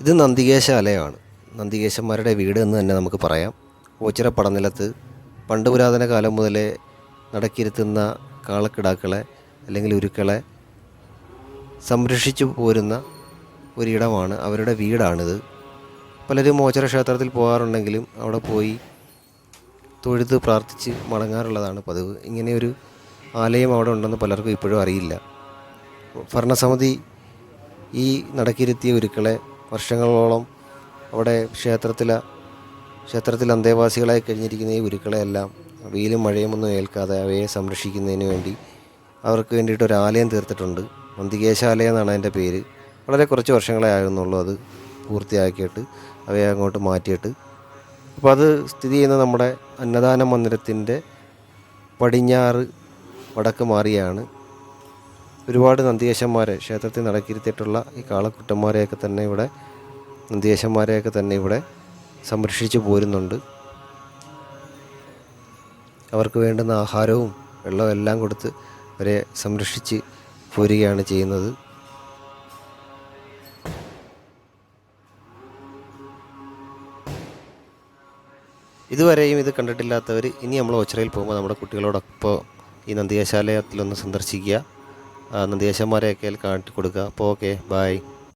ഇത് നന്ദികേശ അലയാണ് നന്ദികേശന്മാരുടെ വീട് എന്ന് തന്നെ നമുക്ക് പറയാം. ഓച്ചിറ പടനിലത്ത് പണ്ട് പുരാതന കാലം മുതലേ നടക്കിരുത്തുന്ന കാളക്കിടാക്കളെ അല്ലെങ്കിൽ ഉരുക്കളെ സംരക്ഷിച്ചു പോരുന്ന ഒരിടമാണ് അവരുടെ വീടാണിത്. പലരും ഓച്ചിറ ക്ഷേത്രത്തിൽ പോകാറുണ്ടെങ്കിലും അവിടെ പോയി തൊഴുത് പ്രാർത്ഥിച്ച് മടങ്ങാറുള്ളതാണ് പതിവ്. ഇങ്ങനെയൊരു ആലയം അവിടെ ഉണ്ടെന്ന് പലർക്കും ഇപ്പോഴും അറിയില്ല. ഭരണസമിതി ഈ നടക്കിരുത്തിയ ഉരുക്കളെ വർഷങ്ങളോളം അവിടെ ക്ഷേത്രത്തിൽ ക്ഷേത്രത്തിൽ അന്തേവാസികളായി കഴിഞ്ഞിരിക്കുന്ന ഈ ഗുരുക്കളെയെല്ലാം വെയിലും മഴയും ഒന്നും ഏൽക്കാതെ അവയെ സംരക്ഷിക്കുന്നതിന് വേണ്ടി അവർക്ക് വേണ്ടിയിട്ട് ഒരു ആലയം തീർത്തിട്ടുണ്ട്. മന്തികേശാലയം എന്നാണ് അതിന്റെ പേര്. വളരെ കുറച്ച് വർഷങ്ങളെ ആയിരുന്നുള്ളൂ അത് പൂർത്തിയാക്കിയിട്ട് അവയെ അങ്ങോട്ട് മാറ്റിയിട്ട്. അപ്പോൾ അത് സ്ഥിതി ചെയ്യുന്ന നമ്മുടെ അന്നദാന മന്ദിരത്തിന്റെ പടിഞ്ഞാറ് വടക്ക് മാറിയാണ്. ഒരുപാട് നന്ദിയേശന്മാരെ ക്ഷേത്രത്തിൽ നടക്കിരുത്തിയിട്ടുള്ള ഈ കാളക്കുട്ടന്മാരെയൊക്കെ തന്നെ ഇവിടെ നന്ദിയേശന്മാരെയൊക്കെ തന്നെ ഇവിടെ സംരക്ഷിച്ചു പോരുന്നുണ്ട്. അവർക്ക് വേണ്ടുന്ന ആഹാരവും വെള്ളവും എല്ലാം കൊടുത്ത് അവരെ സംരക്ഷിച്ച് പോരുകയാണ് ചെയ്യുന്നത്. ഇതുവരെയും ഇത് കണ്ടിട്ടില്ലാത്തവർ ഇനി നമ്മൾ ഓച്ചിറയിൽ പോകുമ്പോൾ നമ്മുടെ കുട്ടികളോടൊപ്പം ഈ നന്ദിയശാലയത്തിലൊന്ന് സന്ദർശിക്കുക. കാണിച്ചു കാട്ടി കൊടുക്കുക. അപ്പോൾ ഓക്കെ ബായ്